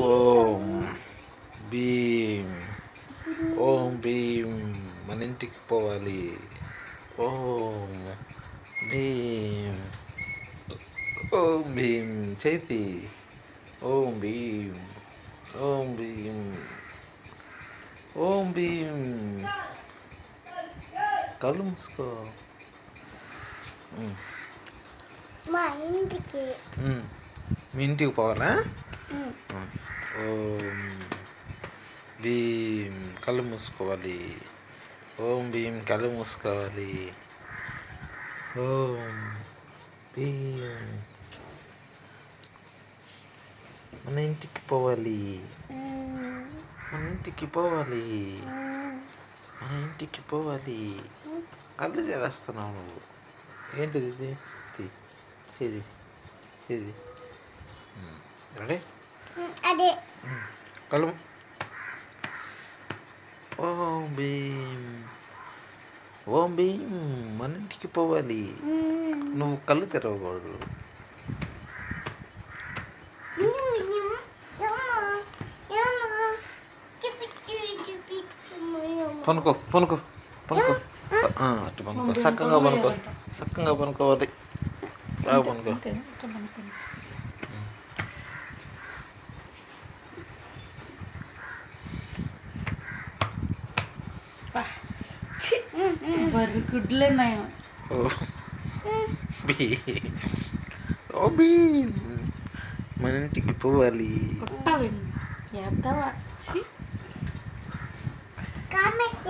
ఓం భీమ్ ఓం భీమ్ మన ఇంటికి పోవాలి. ఓం భీమ్ ఓం భీమ్ చేతి. ఓం భీమ్ ఓం భీమ్ ఓం భీమ్ కళ్ళు మూసుకో. మా ఇంటికి. మీ ఇంటికి పోవాలా? భీం కళ్ళు మూసుకోవాలి. ఓం భీం కళ్ళు మూసుకోవాలి. ఓం భీం మన ఇంటికి పోవాలి. మన ఇంటికి పోవాలి. మన ఇంటికి పోవాలి. కళ్ళు చేస్తున్నావు నువ్వు. ఏంటిది ఇది? ఇది ఇది ఇది. రెడీ? అదే. కళ్ళు ఓం భీం ఓం భీం మన ఇంటికి పోవాలి. నువ్వు కళ్ళు తెరవకూడదు. పనుకో పనుకో పనుకో. అటు పనుకో. చక్కగా పనుకో. చక్కగా పనుకోవాలి. బాగా పనుకో. బర్రి గుడ్లే నయం. మన ఇంటికి పోవాలి. కొట్టాలి ఎద్దవా ఛీ. కామేసి.